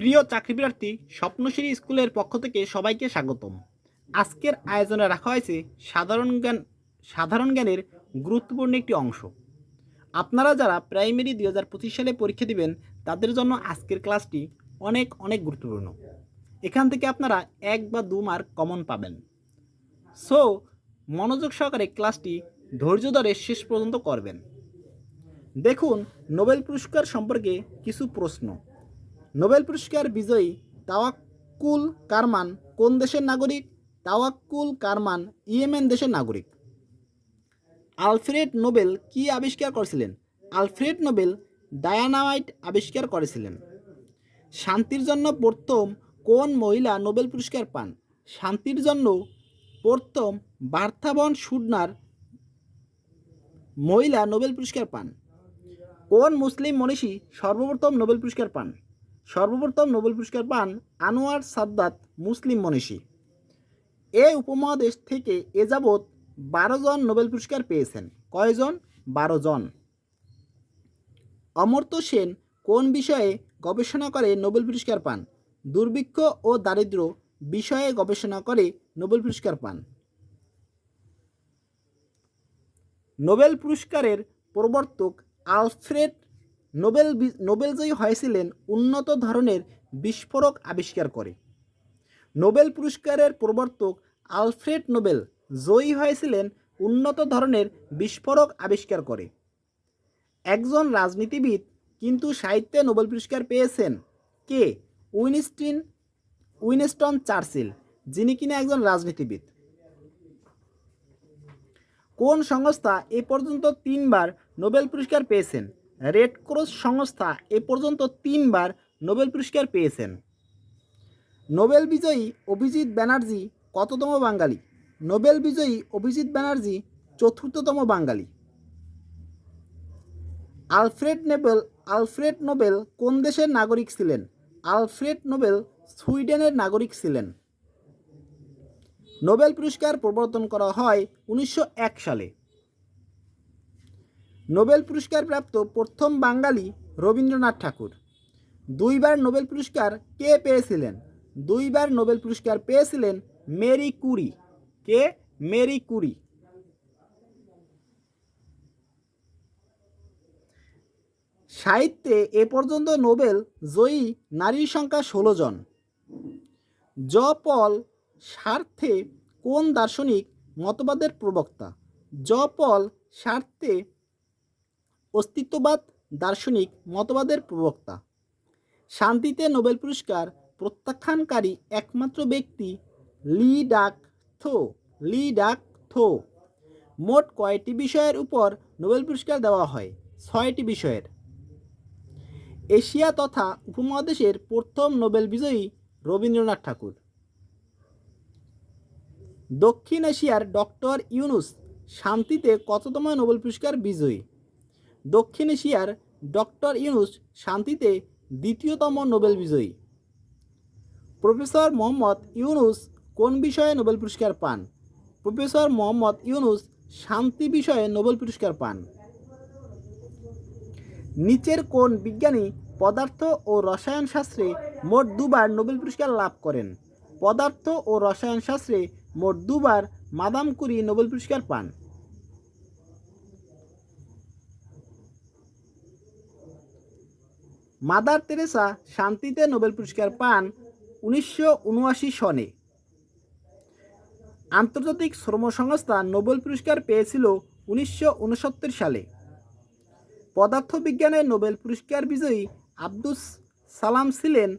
প্রিয় চাকরিপ্রার্থী স্বপ্নশ্রী স্কুলের পক্ষ থেকে সবাইকে স্বাগতম। আজকের আয়োজনে রাখা হয়েছে সাধারণ জ্ঞান, সাধারণ জ্ঞানের গুরুত্বপূর্ণ একটি অংশ। আপনারা যারা প্রাইমারি দুই হাজার পঁচিশ সালে পরীক্ষা দিবেন, তাদের জন্য আজকের ক্লাসটি অনেক অনেক গুরুত্বপূর্ণ। এখান থেকে আপনারা এক বা দু মার্ক কমন পাবেন। সো, মনোযোগ সহকারে ক্লাসটি ধৈর্য ধরে শেষ পর্যন্ত করবেন। দেখুন, নোবেল পুরস্কার সম্পর্কে কিছু প্রশ্ন। নোবেল পুরস্কার বিজয়ী তাওয়াক্কুল কারমান কোন দেশের নাগরিক? তাওয়াক্কুল কারমান ইয়েমেন দেশের নাগরিক। আলফ্রেড নোবেল কি আবিষ্কার করেছিলেন? আলফ্রেড নোবেল ডায়ানামাইট আবিষ্কার করেছিলেন। শান্তির জন্য প্রথম কোন মহিলা নোবেল পুরস্কার পান? শান্তির জন্য প্রথম বার্থাবন সুডনার মহিলা নোবেল পুরস্কার পান। কোন মুসলিম মনীষী সর্বপ্রথম নোবেল পুরস্কার পান? সর্বপ্রথম নোবেল পুরস্কার পান আনোয়ার সাদ্দাত মুসলিম মনীষী। এই উপমহাদেশ থেকে এ যাবৎ বারো জন নোবেল পুরস্কার পেয়েছেন। কয়জন? বারো জন। অমর্ত্য সেন কোন বিষয়ে গবেষণা করে নোবেল পুরস্কার পান? দুর্ভিক্ষ ও দারিদ্র্য বিষয়ে গবেষণা করে নোবেল পুরস্কার পান। নোবেল পুরস্কারের প্রবর্তক আলফ্রেড নোবেল নোবেলজয়ী হয়েছিলেন উন্নত ধরনের বিস্ফোরক আবিষ্কার করে। নোবেল পুরস্কারের প্রবর্তক আলফ্রেড নোবেল জয়ী হয়েছিলেন উন্নত ধরনের বিস্ফোরক আবিষ্কার করে। একজন রাজনীতিবিদ কিন্তু সাহিত্যে নোবেল পুরস্কার পেয়েছেন কে? উইনস্টিন, উইনস্টন চার্চিল, যিনি কিনা একজন রাজনীতিবিদ। কোন সংস্থা এ পর্যন্ত তিনবার নোবেল পুরস্কার পেয়েছেন? রেড ক্রস সংস্থা এ পর্যন্ত তিনবার নোবেল পুরস্কার পেয়েছেন। নোবেল বিজয়ী অভিজিৎ ব্যানার্জি কততম বাঙালি? নোবেল বিজয়ী অভিজিৎ ব্যানার্জি চতুর্থতম বাঙালি। আলফ্রেড নোবেল আলফ্রেড নোবেল কোন দেশের নাগরিক ছিলেন? আলফ্রেড নোবেল সুইডেনের নাগরিক ছিলেন। নোবেল পুরস্কার প্রবর্তন করা হয় উনিশশো এক সালে। নোবেল পুরস্কার প্রাপ্ত প্রথম বাঙালি রবীন্দ্রনাথ ঠাকুর। দুইবার নোবেল পুরস্কার কে পেয়েছিলেন? দুইবার নোবেল পুরস্কার পেয়েছিলেন মেরি কুরি। কে? Marie Curie. সাহিত্যে এ পর্যন্ত নোবেল জয়ী নারীর সংখ্যা ষোলো জন। জ. পল স্বার্থে কোন দার্শনিক মতবাদের প্রবক্তা? জ. পল স্বার্থে অস্তিত্ববাদ, দার্শনিক মতবাদের প্রবক্তা। শান্তিতে নোবেল পুরস্কার প্রত্যাখ্যানকারী একমাত্র ব্যক্তি লি ডাক থো, লি ডাক থো। মোট কয়টি বিষয়ের উপর নোবেল পুরস্কার দেওয়া হয়? ছয়টি বিষয়ের। এশিয়া তথা উপমহাদেশের প্রথম নোবেল বিজয়ী রবীন্দ্রনাথ ঠাকুর। দক্ষিণ এশিয়ার ডক্টর ইউনুস শান্তিতে কততম নোবেল পুরস্কার বিজয়ী? দক্ষিণ এশিয়ার ডক্টর ইউনুস শান্তিতে দ্বিতীয়তম নোবেল বিজয়ী। প্রফেসর মোহাম্মদ ইউনুস কোন বিষয়ে নোবেল পুরস্কার পান? প্রফেসর মোহাম্মদ ইউনুস শান্তি বিষয়ে নোবেল পুরস্কার পান। নিচের কোন বিজ্ঞানী পদার্থ ও রসায়ন শাস্ত্রে মোট দুবার নোবেল পুরস্কার লাভ করেন? পদার্থ ও রসায়ন শাস্ত্রে মোট দুবার মাদাম কুরি নোবেল পুরস্কার পান। মাদার তেরেসা শান্তিতে নোবেল পুরস্কার পান উনিশশো উনআশি সনে। আন্তর্জাতিক শ্রম সংস্থা নোবেল পুরস্কার পেয়েছিল উনিশশো উনসত্তর সালে। পদার্থবিজ্ঞানের নোবেল পুরস্কার বিজয়ী আব্দুস সালাম ছিলেন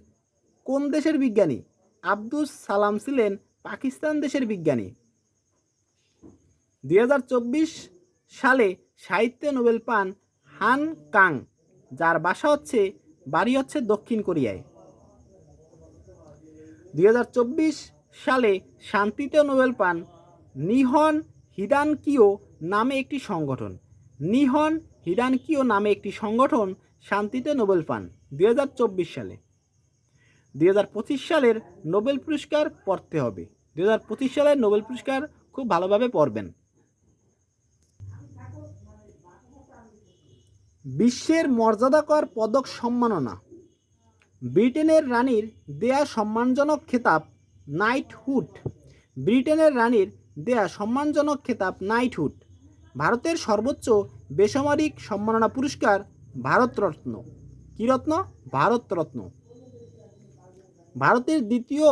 কোন দেশের বিজ্ঞানী? আব্দুস সালাম ছিলেন পাকিস্তান দেশের বিজ্ঞানী। দু হাজার চব্বিশ সালে সাহিত্যে নোবেল পান হান কাং, যার বাসা হচ্ছে বাড়ি হচ্ছে দক্ষিণ কোরিয়ায়। দুই হাজার চব্বিশ সালে শান্তিতে নোবেল পান নিহন হিদানকিও নামে একটি সংগঠন। নিহন হিদানকিও নামে একটি সংগঠন শান্তিতে নোবেল পান দু হাজার চব্বিশ সালে। দু হাজার পঁচিশ সালের নোবেল পুরস্কার পড়তে হবে। দু হাজার পঁচিশ সালের নোবেল পুরস্কার খুব ভালোভাবে পড়বেন। বিশ্বের মর্যাদাকর পদক সম্মাননা। ব্রিটেনের রানীর দেয়া সম্মানজনক খেতাব নাইটহুড ব্রিটেনের রানীর দেয়া সম্মানজনক খেতাব নাইটহুড ভারতের সর্বোচ্চ বেসামরিক সম্মাননা পুরস্কার ভারতরত্ন। কী রত্ন? ভারতরত্ন। ভারতের দ্বিতীয়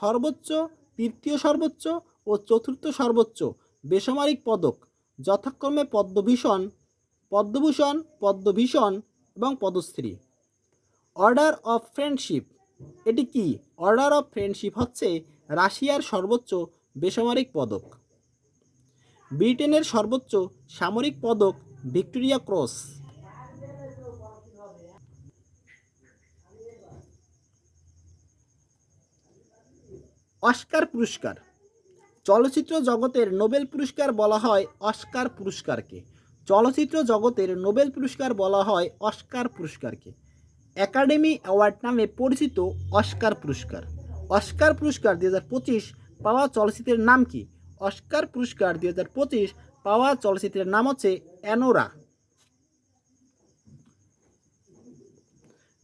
সর্বোচ্চ, তৃতীয় সর্বোচ্চ ও চতুর্থ সর্বোচ্চ বেসামরিক পদক যথাক্রমে পদ্মভূষণ পদ্মভূষণ, পদ্মভীষণ এবং পদ্মশ্রী। অর্ডার অফ ফ্রেন্ডশিপ এটি কি? অর্ডার অফ ফ্রেন্ডশিপ হচ্ছে রাশিয়ার সর্বোচ্চ বেসামরিক পদক। ব্রিটেনের সর্বোচ্চ সামরিক পদক ভিক্টোরিয়া ক্রস। অস্কার পুরস্কার। চলচ্চিত্র জগতের নোবেল পুরস্কার বলা হয় অস্কার পুরস্কারকে। চলচ্চিত্র জগতের নোবেল পুরস্কার বলা হয় অস্কার পুরস্কারকে। একাডেমি অ্যাওয়ার্ড নামে পরিচিত অস্কার পুরস্কার। অস্কার পুরস্কার দুই হাজার পঁচিশ পাওয়া চলচ্চিত্রের নাম কি? অস্কার পুরস্কার দুই হাজার পঁচিশ পাওয়া চলচ্চিত্রের নাম হচ্ছে অ্যানোরা।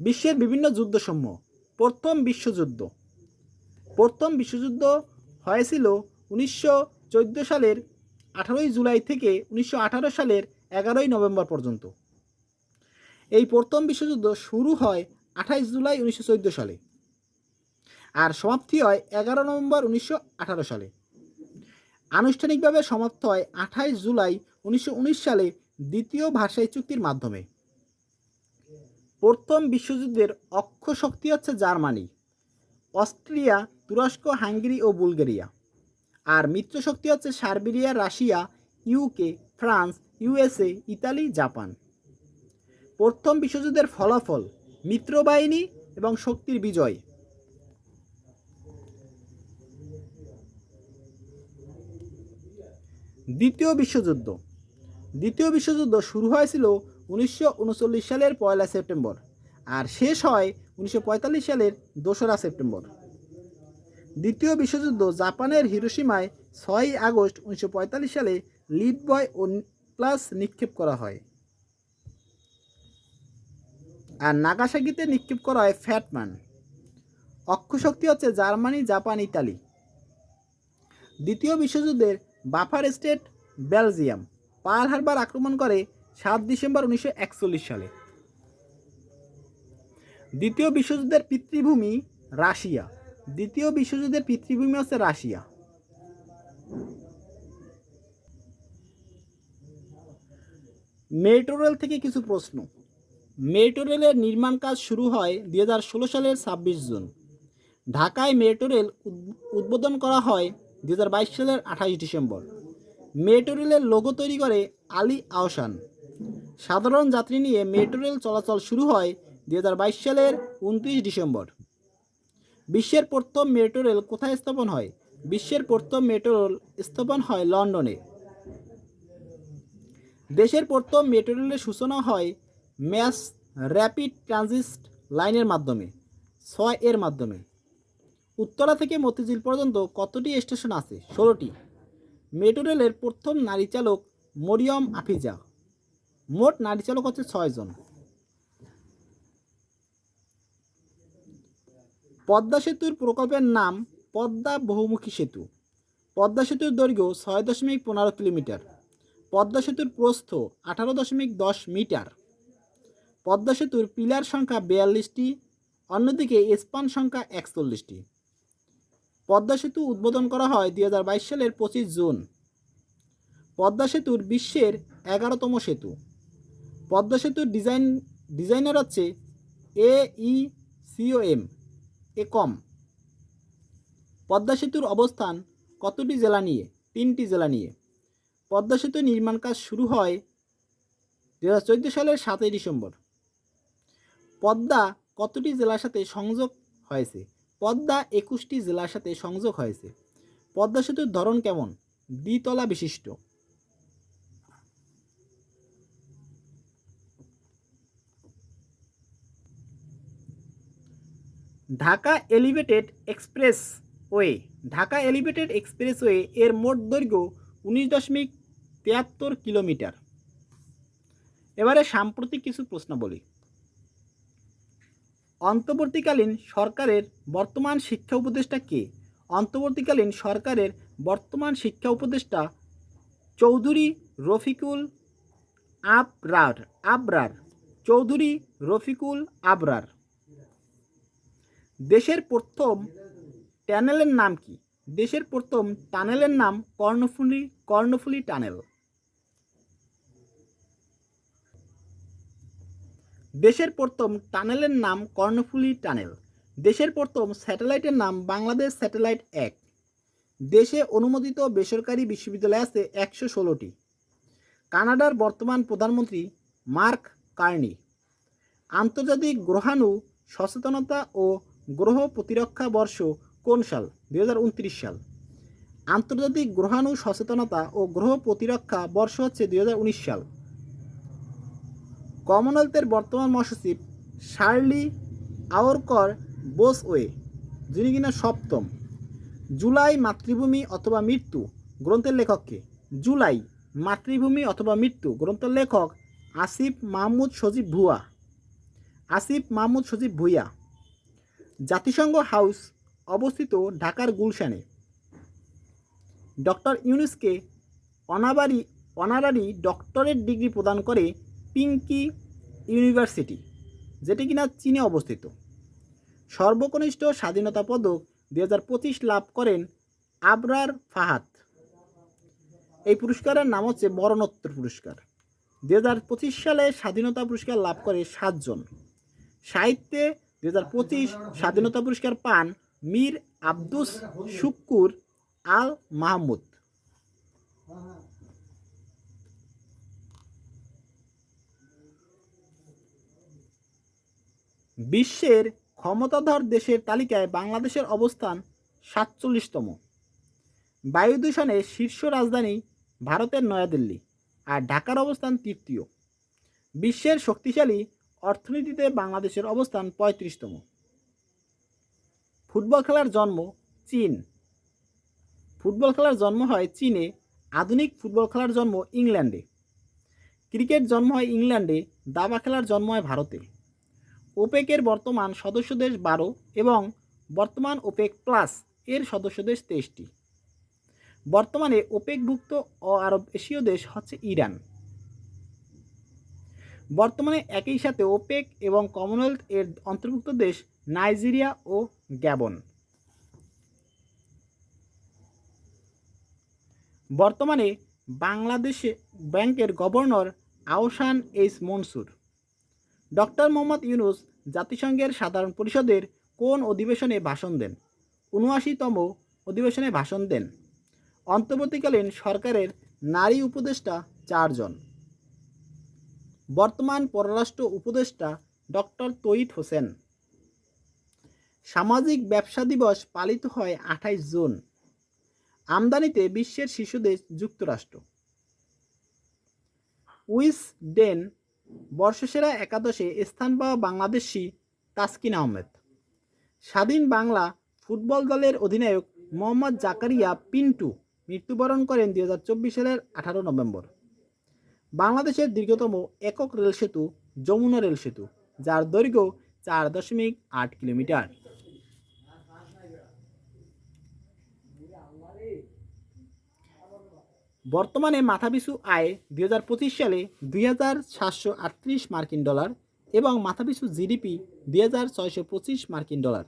বিশ্বের বিভিন্ন যুদ্ধসমূহ। প্রথম বিশ্বযুদ্ধ। প্রথম বিশ্বযুদ্ধ হয়েছিল উনিশশো চোদ্দ সালের আঠারোই জুলাই থেকে উনিশশো আঠারো সালের এগারোই নভেম্বর পর্যন্ত। এই প্রথম বিশ্বযুদ্ধ শুরু হয় আঠাইশ জুলাই উনিশশো চোদ্দ সালে আর সমাপ্তি হয় এগারো নভেম্বর উনিশশো আঠারো সালে। আনুষ্ঠানিকভাবে সমাপ্ত হয় আঠাইশ জুলাই উনিশশো উনিশ সালে দ্বিতীয় ভাষাই চুক্তির মাধ্যমে। প্রথম বিশ্বযুদ্ধের অক্ষ শক্তি হচ্ছে জার্মানি, অস্ট্রিয়া, তুরস্ক, হাঙ্গেরি ও বুলগেরিয়া। আর মিত্র শক্তি হচ্ছে Serbia Russia UK France USA Italy, Japan. প্রথম বিশ্বযুদ্ধের ফলাফল, মিত্রবাহিনী এবং শক্তির বিজয়। দ্বিতীয় বিশ্বযুদ্ধ। দ্বিতীয় বিশ্বযুদ্ধ শুরু হয়েছিল উনিশশো উনচল্লিশ সালের পয়লা সেপ্টেম্বর আর শেষ হয় উনিশশো পঁয়তাল্লিশ সালের দোসরা সেপ্টেম্বর। দ্বিতীয় বিশ্বযুদ্ধ জাপানের হিরোসীমায় ছয়ই আগস্ট উনিশশো পঁয়তাল্লিশ সালে লিড বয় ও প্লাস নিক্ষেপ করা হয়। আর নাগাসাকিতে নিক্ষেপ করা হয় ফ্যাটম্যান। অক্ষশক্তি হচ্ছে জার্মানি, জাপান, ইতালি। দ্বিতীয় বিশ্বযুদ্ধের buffer state Belgium Pearl Harbour আক্রমণ করে সাত ডিসেম্বর উনিশশো একচল্লিশ সালে। দ্বিতীয় বিশ্বযুদ্ধের পিতৃভূমি রাশিয়া। দ্বিতীয় বিশ্বযুদ্ধের পিতৃভূমি হচ্ছে রাশিয়া। মেট্রো রেল থেকে কিছু প্রশ্ন। মেট্রো রেলের নির্মাণ কাজ শুরু হয় দুই হাজার ষোলো সালের ছাব্বিশ জুন। ঢাকায় মেট্রো রেল উদ্ব- উদ্বোধন করা হয় দুই হাজার বাইশ সালের আঠাশ ডিসেম্বর। মেট্রো রেলের লোগো তৈরি করে আলী আহসান সাধারণ যাত্রী নিয়ে মেট্রো রেল চলাচল শুরু হয় দুই হাজার বাইশ সালের উনত্রিশ ডিসেম্বর। বিশ্বের প্রথম মেট্রো রেল কোথায় স্থাপন হয়? বিশ্বের প্রথম মেট্রো রেল স্থাপন হয় লন্ডনে। দেশের প্রথম মেট্রো রেলের সূচনা হয় ম্যাস র্যাপিড ট্রানজিট লাইনের মাধ্যমে, ছয় এর মাধ্যমে। উত্তরা থেকে মতিঝিল পর্যন্ত কতটি স্টেশন আছে? ষোলোটি। মেট্রো রেলের প্রথম নারী চালক মরিয়ম আফিজা। মোট নারী চালক হচ্ছে ছয়জন পদ্মা সেতুর প্রকল্পের নাম পদ্মা বহুমুখী সেতু। পদ্মা সেতুর দৈর্ঘ্য ছয় দশমিক পনেরো কিলোমিটার। পদ্মা সেতুর প্রস্থ আঠারো দশমিক দশ মিটার। পদ্মা সেতুর পিলার সংখ্যা বিয়াল্লিশটি, অন্যদিকে স্পান সংখ্যা একচল্লিশটি। পদ্মা সেতু উদ্বোধন করা হয় দুই হাজার বাইশ সালের পঁচিশ জুন। পদ্মা সেতুর বিশ্বের এগারোতম সেতু। পদ্মা সেতুর ডিজাইন, ডিজাইনার হচ্ছে এ ই সিওএম কম। পদ্মা সেতুর অবস্থান কতটি জেলা নিয়ে? তিনটি জেলা নিয়ে। পদ্মা সেতু নির্মাণ কাজ শুরু হয় দু হাজার চোদ্দ সালের সাতই ডিসেম্বর। পদ্মা কতটি জেলার সাথে সংযোগ হয়েছে? পদ্মা একুশটি জেলার সাথে সংযোগ হয়েছে। পদ্মা সেতুর ধরন কেমন? দ্বিতলা বিশিষ্ট। Dhaka elevated expressway, Dhaka elevated expressway এর মোট দৈর্ঘ্য উনিশ দশমিক তিয়াত্তর কিলোমিটার। এবারে সাম্প্রতিক কিছু প্রশ্ন বলি। অন্তর্বর্তীকালীন সরকারের বর্তমান শিক্ষা উপদেষ্টা কে? অন্তর্বর্তীকালীন সরকারের বর্তমান শিক্ষা উপদেষ্টা চৌধুরী রফিকুল আবরার আবরার, চৌধুরী রফিকুল আবরার। দেশের প্রথম টানেলের নাম কি? দেশের প্রথম টানেলের নাম কর্ণফুলি কর্ণফুলি টানেল। দেশের প্রথম টানেলের নাম কর্ণফুলি টানেল। দেশের প্রথম স্যাটেলাইটের নাম বাংলাদেশ স্যাটেলাইট এক। দেশে অনুমোদিত বেসরকারি বিশ্ববিদ্যালয় আছে একশো ষোলোটি। কানাডার বর্তমান প্রধানমন্ত্রী মার্ক কার্নি। আন্তর্জাতিক গ্রহাণু, সচেতনতা ও গ্রহ প্রতিরক্ষা বর্ষ কোন সাল? দুই হাজার উনত্রিশ সাল। আন্তর্জাতিক গ্রহাণু সচেতনতা ও গ্রহ প্রতিরক্ষা বর্ষ হচ্ছে দু হাজার উনিশ সাল। কমনওয়েলথের বর্তমান মহাসচিব শার্লি আওরকর বোসওয়ে, যিনি কিনা সপ্তম, জুলাই মাতৃভূমি অথবা মৃত্যু গ্রন্থের লেখককে জুলাই মাতৃভূমি অথবা মৃত্যু গ্রন্থের লেখক আসিফ মাহমুদ সজীব ভুয়া। আসিফ মাহমুদ সজীব ভুইয়া। জাতিসংঘ হাউস অবস্থিত ঢাকার গুলশানে। ডক্টর ইউনুসকে অনাবারি, অনারারি ডক্টরেট ডিগ্রি প্রদান করে পিঙ্কি ইউনিভার্সিটি, যেটি কিনা চীনে অবস্থিত। সর্বকনিষ্ঠ স্বাধীনতা পদক দুই হাজার পঁচিশ লাভ করেন আবরার ফাহাদ। এই পুরস্কারের নাম হচ্ছে মরণোত্তর পুরস্কার। দুই হাজার পঁচিশ সালে স্বাধীনতা পুরস্কার লাভ করে সাতজন। সাহিত্যে দুই পঁচিশ স্বাধীনতা পুরস্কার পান মীর আব্দুস শুক্কুর আল মাহমুদ। বিশ্বের ক্ষমতাধর দেশের তালিকায় বাংলাদেশের অবস্থান সাতচল্লিশতম। বায়ু দূষণে শীর্ষ রাজধানী ভারতের নয়াদিল্লি আর ঢাকার অবস্থান তৃতীয়। বিশ্বের শক্তিশালী অর্থনীতিতে বাংলাদেশের অবস্থান পঁয়ত্রিশতম। ফুটবল খেলার জন্ম চীন। ফুটবল খেলার জন্ম হয় চীনে, আধুনিক ফুটবল খেলার জন্ম ইংল্যান্ডে। ক্রিকেট জন্ম হয় ইংল্যান্ডে, দাবা খেলার জন্ম হয় ভারতে। ওপেকের বর্তমান সদস্য দেশ বারো এবং বর্তমান ওপেক প্লাস এর সদস্য দেশ তেইশটি। বর্তমানে ওপেকভুক্ত ও আরব এশীয় দেশ হচ্ছে ইরান। বর্তমানে একই সাথে ওপেক এবং কমনওয়েলথ এর অন্তর্ভুক্ত দেশ নাইজেরিয়া ও গ্যাবন। বর্তমানে বাংলাদেশে ব্যাংকের governor Ahsan H Mansur. Doctor Mohammad Yunus জাতিসংঘের সাধারণ পরিষদের কোন অধিবেশনে ভাষণ দেন? উনআশিতম অধিবেশনে ভাষণ দেন। অন্তর্বর্তীকালীন সরকারের নারী উপদেষ্টা চারজন। বর্তমান পররাষ্ট্র উপদেষ্টা ডক্টর তৈত হোসেন। সামাজিক ব্যবসা দিবস পালিত হয় আঠাইশ জুন। আমদানিতে বিশ্বের শীর্ষ দেশ যুক্তরাষ্ট্র। উইস ডেন বর্ষসেরা একাদশে স্থান পাওয়া বাংলাদেশি তাসকিন আহমেদ। স্বাধীন বাংলা ফুটবল দলের অধিনায়ক মোহাম্মদ জাকারিয়া পিন্টু মৃত্যুবরণ করেন দুই হাজার চব্বিশ সালের আঠারো নভেম্বর। বাংলাদেশের দীর্ঘতম একক রেল সেতু যমুনা রেল সেতু, যার দৈর্ঘ্য চার দশমিক আট কিলোমিটার। বর্তমানে মাথাপিছু আয় দুই হাজার পঁচিশ সালে দুই হাজার সাতশো আটত্রিশ মার্কিন ডলার এবং মাথাপিছু জিডিপি দুই হাজার ছয়শো পঁচিশ মার্কিন ডলার।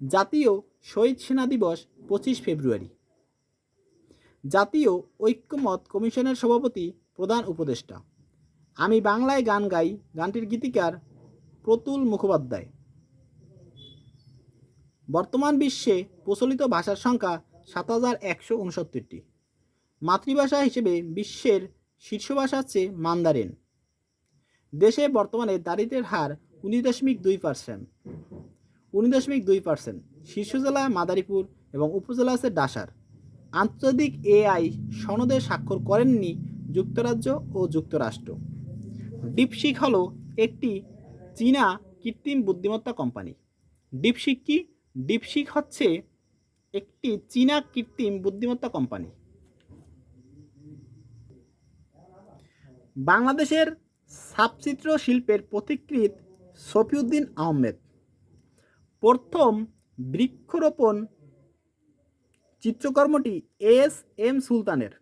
জাতীয় শহীদ সেনা দিবস পঁচিশ ফেব্রুয়ারি। জাতীয় ঐক্যমত কমিশনের সভাপতি প্রধান উপদেষ্টা। আমি বাংলায় গান গাই, গানটির গীতিকার প্রতুল মুখোপাধ্যায়। বর্তমান বিশ্বে প্রচলিত ভাষার সংখ্যা সাত হাজার একশো উনসত্তরটি। মাতৃভাষা হিসেবে বিশ্বের শীর্ষ ভাষা হচ্ছে মান্দারিন। দেশে বর্তমানে দারিদ্রের হার উনিশ দশমিক দুই পার্সেন্ট। উনিশ দশমিক দুই পার্সেন্ট শীর্ষ জেলা মাদারীপুর এবং উপজেলা আছে ডাসার। আন্তর্জাতিক এআই সনদে স্বাক্ষর করেননি যুক্তরাজ্য ও যুক্তরাষ্ট্র। ডিপসিক হলো একটি চীনা কৃত্রিম বুদ্ধিমত্তা কোম্পানি ডিপসিক কি? ডিপসিক হচ্ছে একটি চীনা কৃত্রিম বুদ্ধিমত্তা কোম্পানি বাংলাদেশের ছাপচিত্র শিল্পের পথিকৃৎ সফিউদ্দিন আহমেদ। প্রথম বৃক্ষরোপণ চিত্রকর্মটি এস এম সুলতানের।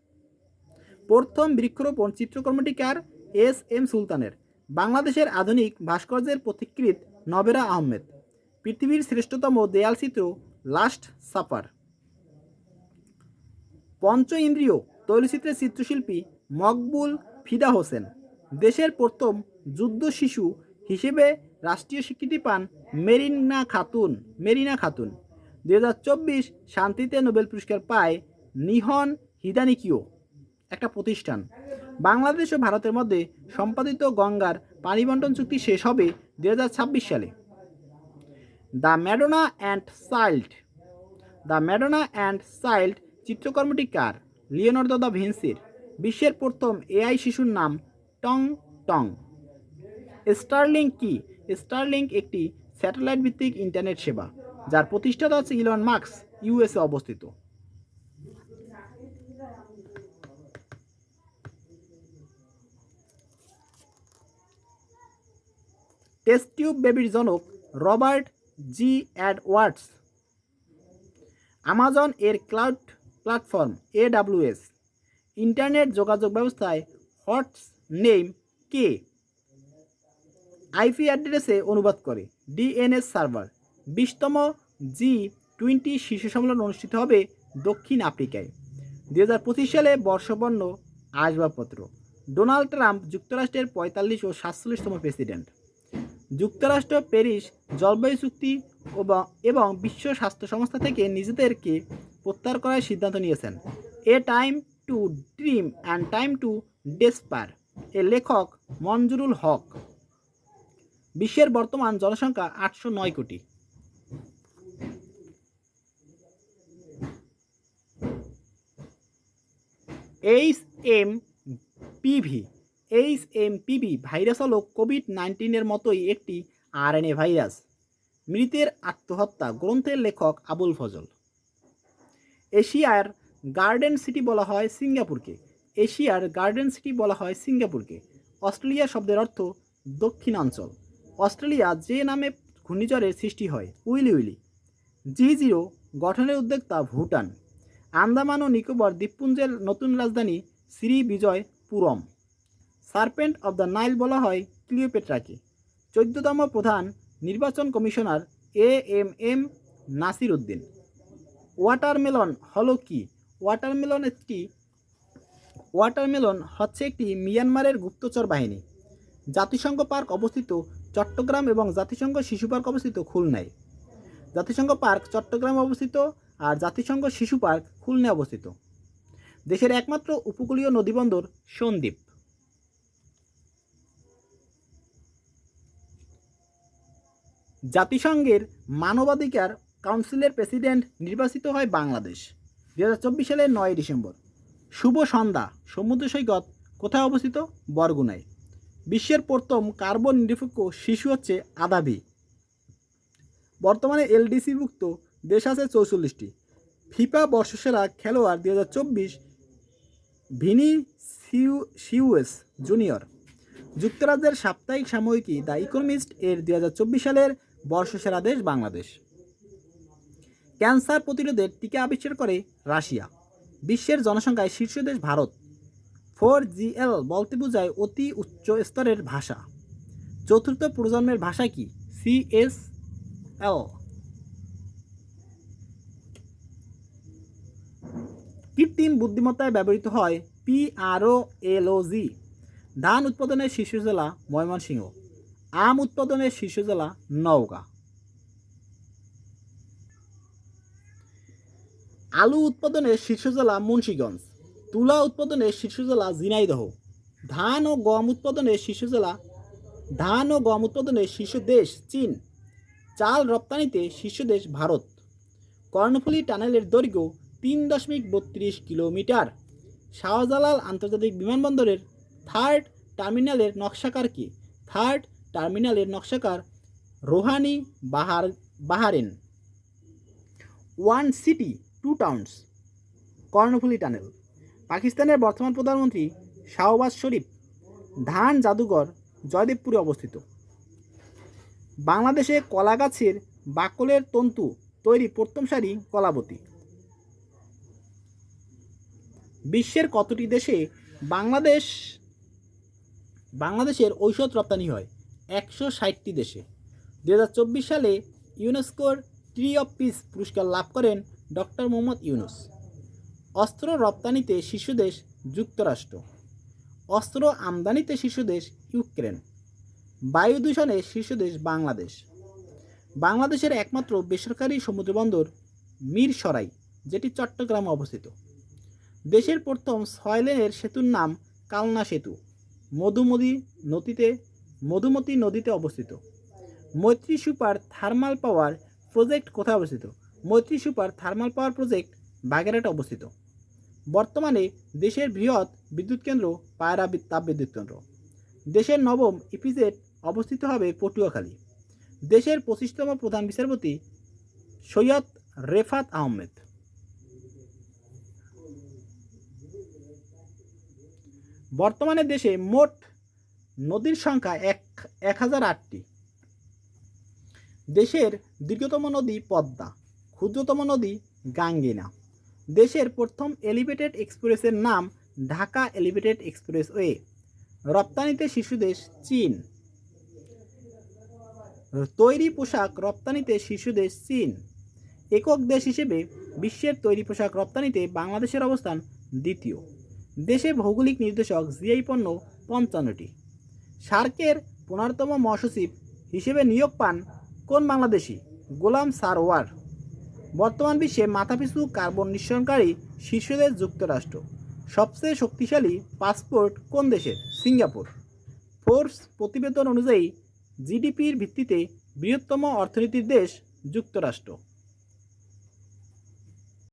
প্রথম বৃক্ষরোপণ চিত্রকর্মটি কার? এস এম সুলতানের। বাংলাদেশের আধুনিক ভাস্কর্যের পথিকৃৎ নবেরা আহমেদ। পৃথিবীর শ্রেষ্ঠতম দেয়াল চিত্র, লাস্ট সাপার। পঞ্চ ইন্দ্রিয় তৈলচিত্রের চিত্রশিল্পী মকবুল ফিদা হোসেন। দেশের প্রথম যুদ্ধ শিশু হিসেবে রাষ্ট্রীয় স্বীকৃতি পান মেরিনা খাতুন মেরিনা খাতুন। দু হাজার চব্বিশ শান্তিতে নোবেল পুরস্কার পায় নিহন হিদানিকিও। একটা প্রতিষ্ঠান। বাংলাদেশ ও ভারতের মধ্যে সম্পাদিত গঙ্গার পানি বন্টন চুক্তি শেষ হবে দু হাজার ছাব্বিশ সালে। The Madonna and Child. The Madonna and Child চিত্রকর্মটি কার? লিওনার্দো দ্য ভিন্সির। বিশ্বের প্রথম এআই শিশুর নাম টং টং। স্টারলিংক কি? স্টারলিংক একটি স্যাটেলাইট ভিত্তিক ইন্টারনেট সেবা, যার প্রতিষ্ঠাতা হচ্ছে ইলন মার্কস ইউএসএ অবস্থিত। টেস্ট টিউব বেবির জনক রবার্ট জি অ্যাডওয়ার্ডস। আমাজন এর ক্লাউড প্ল্যাটফর্ম এডাব্লিউএস ইন্টারনেট যোগাযোগ ব্যবস্থায় হটস নেম কে? আইপি অ্যাড্রেসে অনুবাদ করে। DNS server. বিশতম জি টোয়েন্টি শীর্ষ সম্মেলন অনুষ্ঠিত হবে দক্ষিণ আফ্রিকায়। দু হাজার পঁচিশ সালে বর্ষবর্ণ আসবাবপত্র। ডোনাল্ড ট্রাম্প যুক্তরাষ্ট্রের পঁয়তাল্লিশ ও সাতচল্লিশতম প্রেসিডেন্ট। যুক্তরাষ্ট্র, প্যারিস, জলবায়ু চুক্তি এবং বিশ্ব স্বাস্থ্য সংস্থা থেকে নিজেদেরকে প্রত্যাহার করার সিদ্ধান্ত নিয়েছেন। A time to dream and time to despair, এ লেখক মঞ্জুরুল হক। বিশ্বের বর্তমান জনসংখ্যা আটশো নয় কোটি। H M PV H M PV virus হলো কোভিড নাইন্টিনের মতোই একটি আরএনএ ভাইরাস মৃতের আত্মহত্যা গ্রন্থের লেখক আবুল ফজল। এশিয়ার গার্ডেন সিটি বলা হয় সিঙ্গাপুরকে। এশিয়ার গার্ডেন সিটি বলা হয় সিঙ্গাপুরকে। অস্ট্রেলিয়া শব্দের অর্থ দক্ষিণাঞ্চল। অস্ট্রেলিয়া যে নামে ঘূর্ণিঝড়ের সৃষ্টি হয়, উইলি উইলি। জি জিরো গঠনের উদ্যোক্তা ভুটান। আন্দামান ও নিকোবর দ্বীপপুঞ্জের নতুন রাজধানী Sri Vijaya Puram serpent of the Nile বলা হয় ক্লিওপেট্রাকে। চোদ্দতম প্রধান নির্বাচন commissioner A M M Nasir Uddin watermelon হলো কি? ওয়াটারমেলন একটি ওয়াটারমেলন হচ্ছে একটি মিয়ানমারের গুপ্তচর বাহিনী। জাতিসংঘ পার্ক অবস্থিত চট্টগ্রাম এবং জাতিসংঘ শিশু পার্ক অবস্থিত খুলনায়। জাতিসংঘ পার্ক চট্টগ্রামে অবস্থিত আর জাতিসংঘ শিশু পার্ক খুলনায় অবস্থিত। দেশের একমাত্র উপকূলীয় নদীবন্দর সন্দ্বীপ। জাতিসংঘের মানবাধিকার কাউন্সিলের প্রেসিডেন্ট নির্বাচিত হয় বাংলাদেশ। দু হাজার চব্বিশ সালের নয় ডিসেম্বর। শুভ সন্ধ্যা, সমুদ্র সৈকত, কোথায় অবস্থিত? বরগুনায়। বিশ্বের প্রথম কার্বন নিরপেক্ষ শিশু হচ্ছে আদাভি বর্তমানে এলডিসিভুক্ত দেশ আছে চৌচল্লিশটি। ফিফা বর্ষসেরা খেলোয়াড় দু হাজার চব্বিশ ভিনি সিউ সিউএস জুনিয়র। যুক্তরাজ্যের সাপ্তাহিক সাময়িকী দ্য ইকোনমিস্ট এর দু হাজার চব্বিশ সালের বর্ষসেরা দেশ বাংলাদেশ। ক্যান্সার প্রতিরোধের টিকা আবিষ্কার করে রাশিয়া। বিশ্বের জনসংখ্যায় শীর্ষ দেশ ভারত। ফোর জিএল বলতে বোঝায় অতি উচ্চ স্তরের ভাষা। চতুর্থ প্রজন্মের ভাষা কি? CS L. কৃত্রিম বুদ্ধিমত্তায় ব্যবহৃত হয় পিআরও এলওজি ধান উৎপাদনের শীর্ষ জেলা ময়মনসিংহ। আম উৎপাদনের শীর্ষ জেলা নওগাঁ। আলু উৎপাদনের শীর্ষ জেলা মুন্সীগঞ্জ। তুলা উৎপাদনের শীর্ষ জেলা ঝিনাইদহ। ধান ও গম উৎপাদনের শীর্ষ জেলা ধান ও গম উৎপাদনের শীর্ষ দেশ চীন। চাল রপ্তানিতে শীর্ষ দেশ ভারত। কর্ণফুলী টানেলের দৈর্ঘ্য তিন দশমিক বত্রিশ কিলোমিটার। শাহজালাল আন্তর্জাতিক বিমানবন্দরের থার্ড টার্মিনালের নকশাকার কি? থার্ড টার্মিনালের নকশাকার Rohani Bahar, Baharin. One city, two towns, Karnaphuli tunnel. পাকিস্তানের বর্তমান প্রধানমন্ত্রী শাহবাজ শরীফ, ধান জাদুঘর, জয়দেবপুরে অবস্থিত। বাংলাদেশে কলা গাছের বাকলের তন্তু তৈরি প্রথম সারি কলাবতী। বিশ্বের কতটি দেশে বাংলাদেশ, বাংলাদেশের ঔষধ রপ্তানি হয়? একশো ষাটটি দেশে। দু হাজার চব্বিশ সালে ইউনেস্কোর ট্রি অফ পিস পুরস্কার লাভ করেন ডক্টর মোহাম্মদ ইউনুস। অস্ত্র রপ্তানিতে শীর্ষ দেশ যুক্তরাষ্ট্র। অস্ত্র আমদানিতে শীর্ষ দেশ ইউক্রেন। বায়ু দূষণে শীর্ষ দেশ বাংলাদেশ। বাংলাদেশের একমাত্র বেসরকারি সমুদ্রবন্দর মিরসরাই, যেটি চট্টগ্রামে অবস্থিত। দেশের প্রথম ছয় লেনের সেতুর নাম কালনা সেতু। মধুমতি নদীতে মধুমতি নদীতে অবস্থিত। মৈত্রী সুপার থার্মাল পাওয়ার প্রজেক্ট কোথায় অবস্থিত? মৈত্রী সুপার থার্মাল পাওয়ার প্রজেক্ট বাগেরহাটে অবস্থিত। বর্তমানে দেশের বৃহৎ বিদ্যুৎ কেন্দ্র পায়রা তাপবিদ্যুৎ কেন্দ্র। দেশের নবম ইপিজেড অবস্থিত হবে পটুয়াখালী। দেশের পঁচিশতম প্রধান বিচারপতি সৈয়দ রেফাত আহমেদ। বর্তমানে দেশে মোট নদীর সংখ্যা এক এক হাজার আটটি। দেশের দীর্ঘতম নদী পদ্মা, ক্ষুদ্রতম নদী গাঙ্গিনা। দেশের প্রথম এলিভেটেড এক্সপ্রেসের নাম ঢাকা এলিভেটেড এক্সপ্রেসওয়ে। রপ্তানিতে শীর্ষ দেশ চীন। তৈরি পোশাক রপ্তানিতে শীর্ষ দেশ চীন। একক দেশ হিসেবে বিশ্বের তৈরি পোশাক রপ্তানিতে বাংলাদেশের অবস্থান দ্বিতীয়। দেশে ভৌগোলিক নির্দেশক জিআই পণ্য পঞ্চান্নটি। সার্কের পনেরোতম মহাসচিব হিসেবে নিয়োগ পান কোন বাংলাদেশি? গোলাম সারওয়ার। বর্তমান বিশ্বে মাথাপিছু কার্বন নিঃসরণকারী শীর্ষ দেশ যুক্তরাষ্ট্র। সবচেয়ে শক্তিশালী পাসপোর্ট কোন দেশের? সিঙ্গাপুর। ফোর্স প্রতিবেদন অনুযায়ী জিডিপির ভিত্তিতে বৃহত্তম অর্থনীতির দেশ যুক্তরাষ্ট্র।